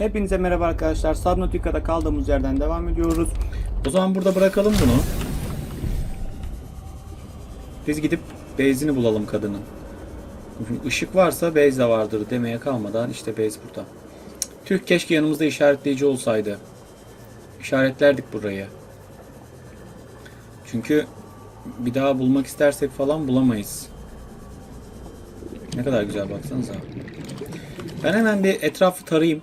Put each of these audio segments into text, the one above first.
Hepinize merhaba arkadaşlar. Subnautica'da kaldığımız yerden devam ediyoruz. O zaman burada bırakalım bunu. Biz gidip base'ini bulalım kadının. Şimdi ışık varsa base de vardır demeye kalmadan işte base burada. Tüh keşke yanımızda işaretleyici olsaydı. İşaretlerdik burayı. Çünkü bir daha bulmak istersek falan bulamayız. Ne kadar güzel baksanıza. Ben hemen bir etrafı tarayayım.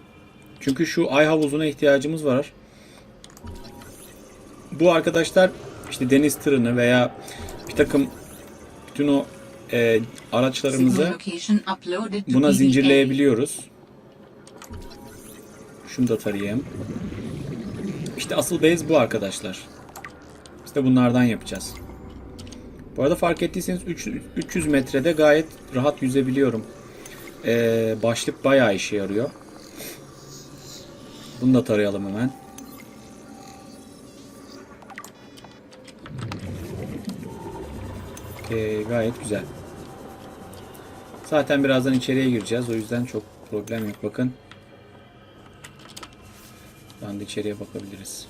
Çünkü şu ay havuzuna ihtiyacımız var. Bu arkadaşlar işte deniz tırını veya bir takım bütün o e, araçlarımızı buna zincirleyebiliyoruz. Şunu da tarayayım. İşte asıl base bu arkadaşlar. Biz de bunlardan yapacağız. Bu arada fark ettiyseniz üç- 300 metrede gayet rahat yüzebiliyorum. Ee, başlık bayağı işe yarıyor. Bunu da tarayalım hemen. Okey, gayet güzel. Zaten birazdan içeriye gireceğiz. O yüzden çok problem yok. Bakın. Ben de içeriye bakabiliriz.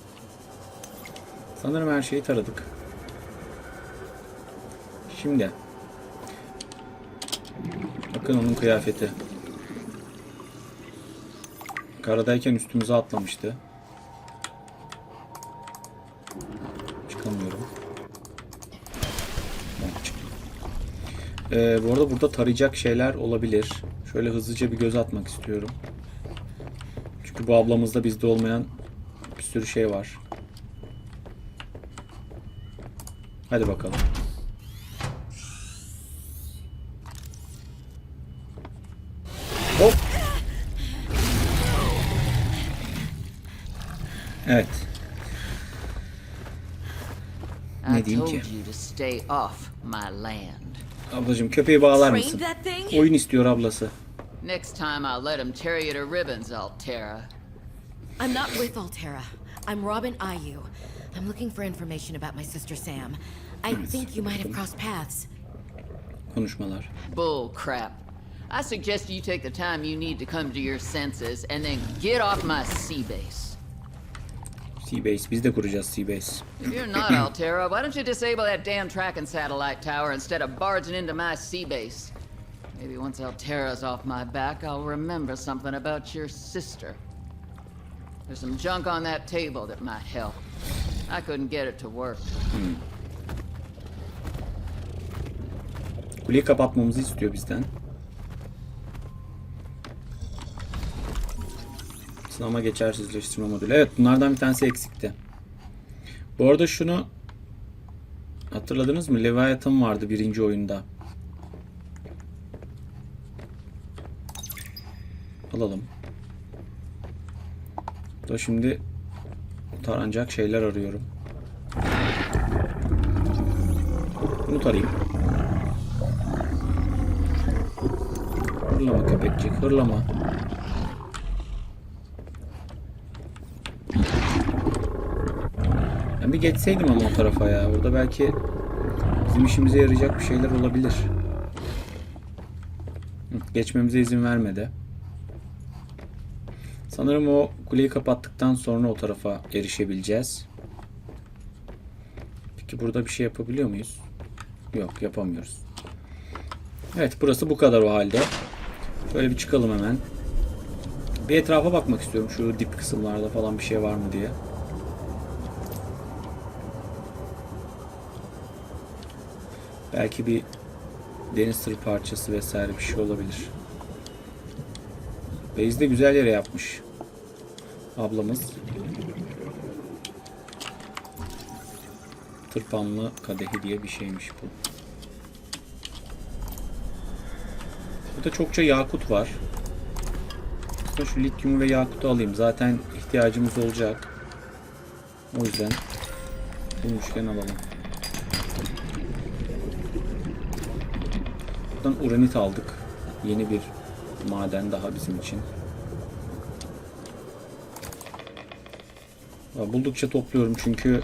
Sanırım her şeyi taradık. Şimdi. Bakın onun kıyafeti. Karadayken üstümüze atlamıştı. Çıkamıyorum. Ee, bu arada burada tarayacak şeyler olabilir. Şöyle hızlıca bir göz atmak istiyorum. Çünkü bu ablamızda bizde olmayan bir sürü şey var. Hadi bakalım. Hop. Evet. I Ne diyeyim told ki? you to stay off my land. Ablacığım köpeği bağlar mısın? that thing? Oyun istiyor ablası. Next time I'll let him tear you to ribbons, Altera. I'm not with Altera. I'm Robin Ayu. I'm looking for information about my sister Sam. I hmm. think you might have crossed paths. Konuşmalar. Bull crap. I suggest you take the time you need to come to your senses and then get off my sea base. Seabase. Biz de kuracağız Seabase. If you're not Altera, why don't you disable that damn tracking satellite tower instead of barging into my sea base? Maybe once Altera's off my back, I'll remember something about your sister. There's some junk on that table that might help. I couldn't get it to work. Kuleyi kapatmamızı istiyor bizden. Sınama geçersizleştirme modülü. Evet bunlardan bir tanesi eksikti. Bu arada şunu hatırladınız mı? Leviathan vardı birinci oyunda. Alalım. Da şimdi taranacak şeyler arıyorum. Bunu tarayayım. Hırlama köpekçik, hırlama. Ben bir geçseydim ama o tarafa ya. Orada belki bizim işimize yarayacak bir şeyler olabilir. Geçmemize izin vermedi. Sanırım o kuleyi kapattıktan sonra o tarafa erişebileceğiz. Peki burada bir şey yapabiliyor muyuz? Yok yapamıyoruz. Evet burası bu kadar o halde. Şöyle bir çıkalım hemen. Bir etrafa bakmak istiyorum şu dip kısımlarda falan bir şey var mı diye. Belki bir deniz tırı parçası vesaire bir şey olabilir. Beyzi de güzel yere yapmış. Ablamız. Tırpanlı kadehi diye bir şeymiş bu. Burada çokça yakut var. Aslında şu lityumu ve yakutu alayım. Zaten ihtiyacımız olacak. O yüzden bulmuşken alalım. Buradan uranit aldık. Yeni bir maden daha bizim için. Buldukça topluyorum çünkü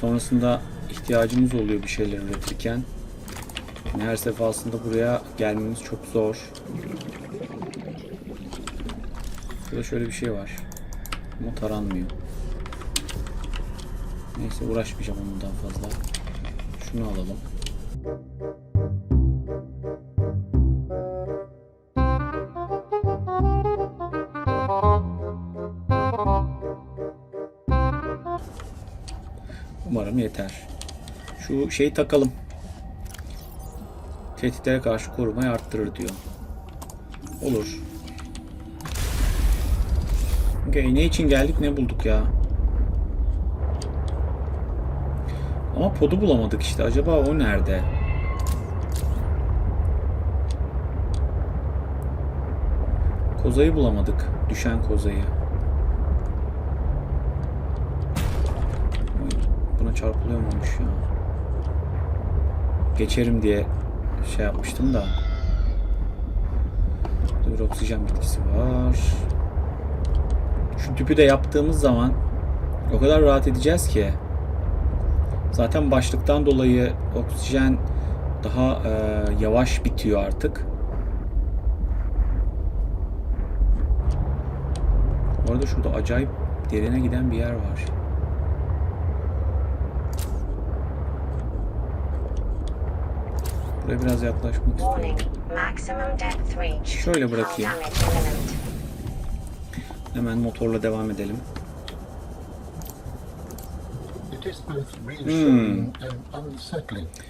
sonrasında ihtiyacımız oluyor bir şeyler üretirken. Yani her defasında buraya gelmemiz çok zor. Burada şöyle bir şey var. Ama taranmıyor. Neyse uğraşmayacağım ondan fazla. Şunu alalım. Umarım yeter. Şu şeyi takalım. Tehditlere karşı korumayı arttırır diyor. Olur. Okay, ne için geldik ne bulduk ya? Ama podu bulamadık işte. Acaba o nerede? Kozayı bulamadık. Düşen kozayı. Oy, Buna çarpılıyor muymuş ya? Geçerim diye şey yapmıştım da. Bir oksijen bitkisi var. Şu tüpü de yaptığımız zaman o kadar rahat edeceğiz ki. Zaten başlıktan dolayı oksijen daha e, yavaş bitiyor artık. Bu arada şurada acayip derine giden bir yer var. Buraya biraz yaklaşmak istiyorum. Şöyle bırakayım. Hemen motorla devam edelim.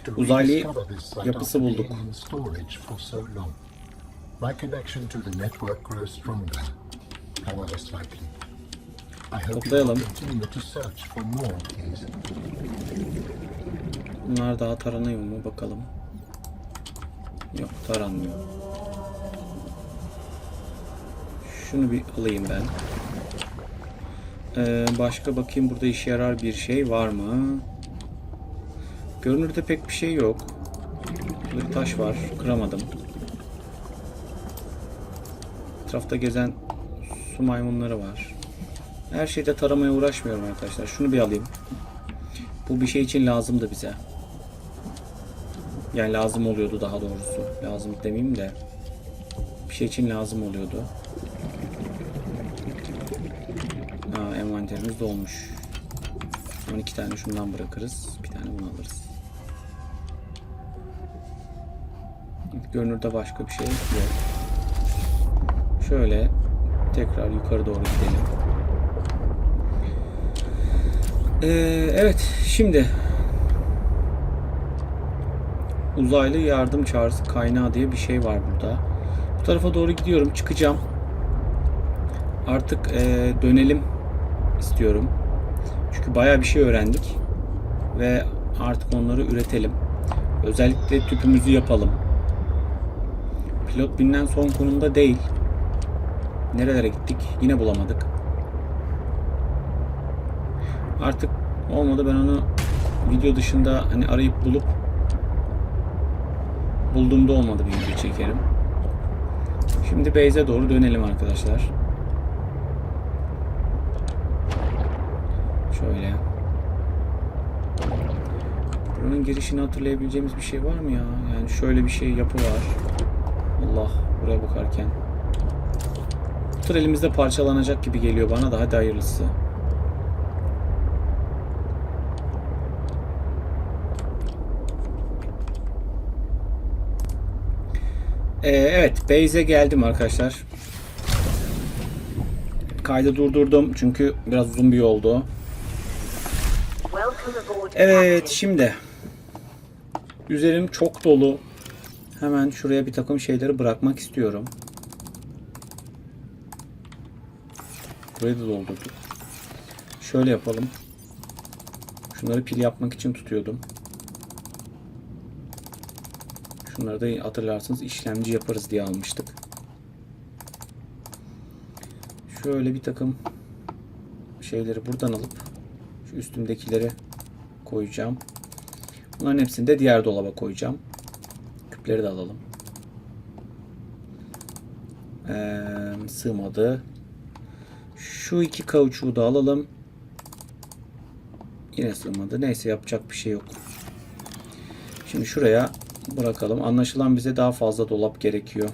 To Uzaylı yapısı bulduk. Toplayalım. Bunlar daha taranıyor mu bakalım. Yok taranmıyor. Şunu bir alayım ben. Ee, başka bakayım burada işe yarar bir şey var mı? Görünürde pek bir şey yok. Burada bir taş var. Kıramadım. Etrafta gezen su maymunları var. Her şeyde taramaya uğraşmıyorum arkadaşlar. Şunu bir alayım. Bu bir şey için lazımdı bize. Yani lazım oluyordu daha doğrusu. Lazım demeyeyim de. Bir şey için lazım oluyordu. Aa, envanterimiz dolmuş. 12 tane şundan bırakırız. Bir tane bunu alırız. Görünürde başka bir şey yok. Şöyle tekrar yukarı doğru gidelim. Ee, evet şimdi uzaylı yardım çağrısı kaynağı diye bir şey var burada. Bu tarafa doğru gidiyorum. Çıkacağım. Artık e, dönelim istiyorum. Çünkü baya bir şey öğrendik. Ve artık onları üretelim. Özellikle tüpümüzü yapalım. Pilot bilinen son konumda değil. Nerelere gittik? Yine bulamadık. Artık olmadı ben onu video dışında hani arayıp bulup bulduğumda olmadı bir video çekerim. Şimdi base'e doğru dönelim arkadaşlar. Şöyle. Buranın girişini hatırlayabileceğimiz bir şey var mı ya? Yani şöyle bir şey yapı var. Allah buraya bakarken. Bu elimizde parçalanacak gibi geliyor bana da hadi hayırlısı. Ee, evet, base'e geldim arkadaşlar. Kaydı durdurdum çünkü biraz uzun bir yoldu. Evet, şimdi üzerim çok dolu. Hemen şuraya bir takım şeyleri bırakmak istiyorum. Burayı da doldurduk. Şöyle yapalım. Şunları pil yapmak için tutuyordum. Şunları da hatırlarsınız işlemci yaparız diye almıştık. Şöyle bir takım şeyleri buradan alıp şu üstümdekileri koyacağım. Bunların hepsini de diğer dolaba koyacağım. Küpleri de alalım. Ee, sığmadı. Şu iki kauçuğu da alalım. Yine sığmadı. Neyse yapacak bir şey yok. Şimdi şuraya bırakalım. Anlaşılan bize daha fazla dolap gerekiyor.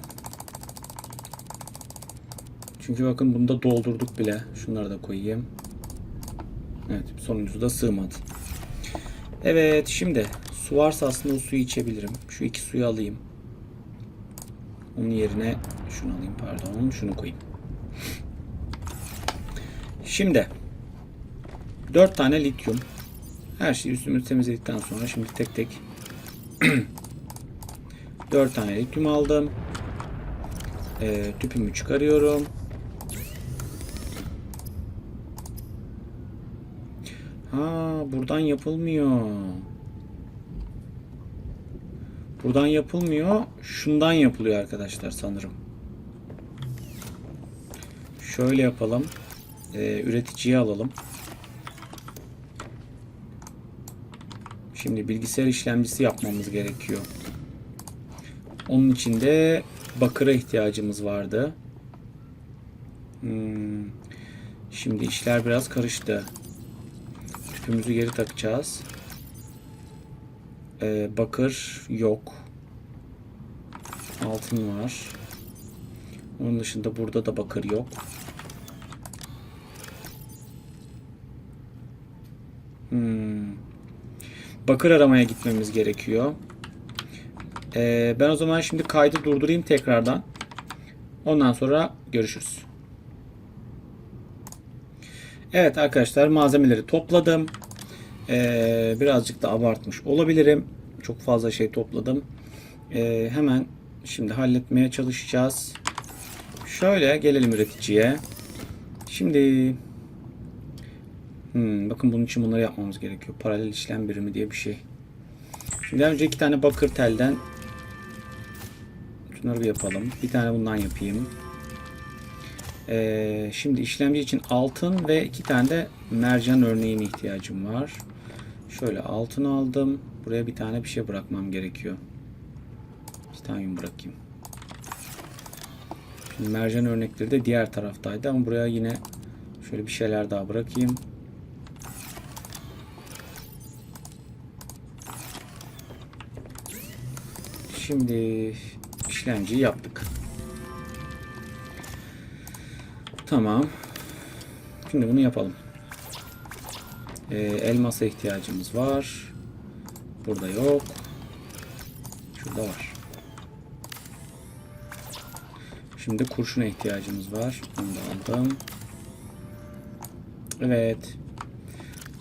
Çünkü bakın bunu da doldurduk bile. Şunları da koyayım. Evet sonuncusu da sığmadı. Evet şimdi su varsa aslında o suyu içebilirim. Şu iki suyu alayım. Onun yerine şunu alayım pardon. Şunu koyayım. Şimdi 4 tane lityum. Her şeyi üstümüzü temizledikten sonra şimdi tek tek 4 tane lityum aldım. Ee, tüpümü çıkarıyorum. Ha, buradan yapılmıyor. Buradan yapılmıyor. Şundan yapılıyor arkadaşlar sanırım. Şöyle yapalım. Ee, üreticiyi alalım. Şimdi bilgisayar işlemcisi yapmamız gerekiyor. Onun için de bakıra ihtiyacımız vardı. Hmm. Şimdi işler biraz karıştı. Tüpümüzü geri takacağız. Ee, bakır yok. Altın var. Onun dışında burada da bakır yok. Hmm. Bakır aramaya gitmemiz gerekiyor. Ee, ben o zaman şimdi kaydı durdurayım tekrardan. Ondan sonra görüşürüz. Evet arkadaşlar malzemeleri topladım. Ee, birazcık da abartmış olabilirim. Çok fazla şey topladım. Ee, hemen şimdi halletmeye çalışacağız. Şöyle gelelim üreticiye. Şimdi hmm, bakın bunun için bunları yapmamız gerekiyor. Paralel işlem birimi diye bir şey. Şimdi önce iki tane bakır telden şunları bir yapalım. Bir tane bundan yapayım. Ee, şimdi işlemci için altın ve iki tane de mercan örneğine ihtiyacım var. Şöyle altın aldım. Buraya bir tane bir şey bırakmam gerekiyor. Titanyum bırakayım. Şimdi mercan örnekleri de diğer taraftaydı ama buraya yine şöyle bir şeyler daha bırakayım. Şimdi işlemciyi yaptık. Tamam. Şimdi bunu yapalım. Ee, elmasa ihtiyacımız var. Burada yok. Şurada var. Şimdi kurşuna ihtiyacımız var. Onu da aldım. Evet.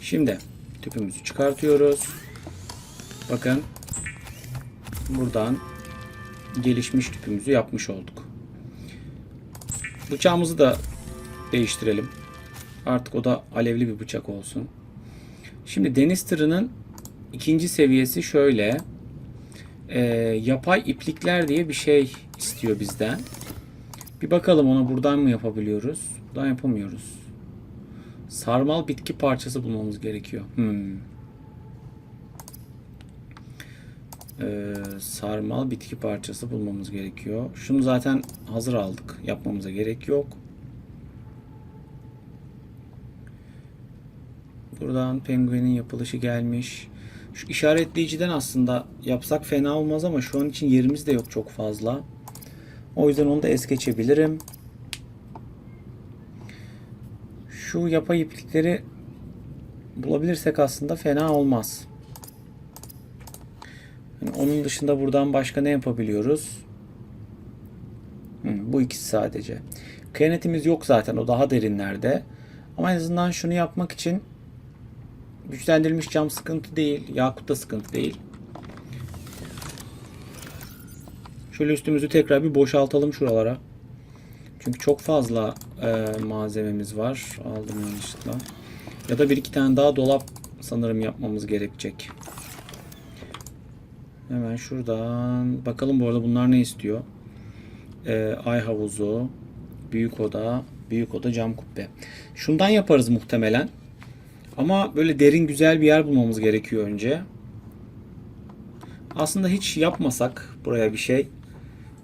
Şimdi tüpümüzü çıkartıyoruz. Bakın. Buradan gelişmiş tüpümüzü yapmış olduk. Bıçağımızı da değiştirelim. Artık o da alevli bir bıçak olsun. Şimdi deniz tırının ikinci seviyesi şöyle. Ee, yapay iplikler diye bir şey istiyor bizden. Bir bakalım ona buradan mı yapabiliyoruz? Buradan yapamıyoruz. Sarmal bitki parçası bulmamız gerekiyor. Hmm. Ee, sarmal bitki parçası bulmamız gerekiyor. Şunu zaten hazır aldık. Yapmamıza gerek yok. Buradan penguenin yapılışı gelmiş. Şu işaretleyiciden aslında yapsak fena olmaz ama şu an için yerimiz de yok çok fazla. O yüzden onu da es geçebilirim. Şu yapay iplikleri bulabilirsek aslında fena olmaz. Yani onun dışında buradan başka ne yapabiliyoruz? Hı, bu ikisi sadece. Kıyanetimiz yok zaten. O daha derinlerde. Ama en azından şunu yapmak için güçlendirilmiş cam sıkıntı değil. Yakut da sıkıntı değil. Şöyle üstümüzü tekrar bir boşaltalım şuralara. Çünkü çok fazla e, malzememiz var. Aldım yanlışlıkla. Ya da bir iki tane daha dolap sanırım yapmamız gerekecek. Hemen şuradan bakalım bu arada bunlar ne istiyor? Ee, ay havuzu, büyük oda, büyük oda cam kubbe. Şundan yaparız muhtemelen. Ama böyle derin güzel bir yer bulmamız gerekiyor önce. Aslında hiç yapmasak buraya bir şey.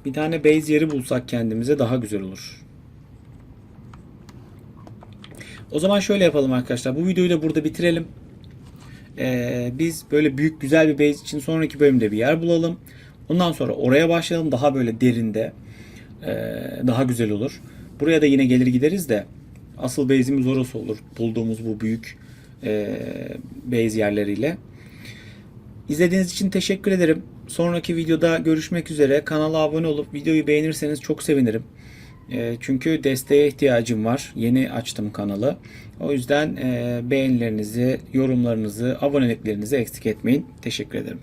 Bir tane base yeri bulsak kendimize daha güzel olur. O zaman şöyle yapalım arkadaşlar. Bu videoyu da burada bitirelim. Ee, biz böyle büyük güzel bir base için sonraki bölümde bir yer bulalım. Ondan sonra oraya başlayalım. Daha böyle derinde. ee, daha güzel olur. Buraya da yine gelir gideriz de asıl base'imiz orası olur. Bulduğumuz bu büyük e, base yerleriyle. İzlediğiniz için teşekkür ederim. Sonraki videoda görüşmek üzere. Kanala abone olup videoyu beğenirseniz çok sevinirim. E, çünkü desteğe ihtiyacım var. Yeni açtım kanalı. O yüzden e, beğenilerinizi, yorumlarınızı, aboneliklerinizi eksik etmeyin. Teşekkür ederim.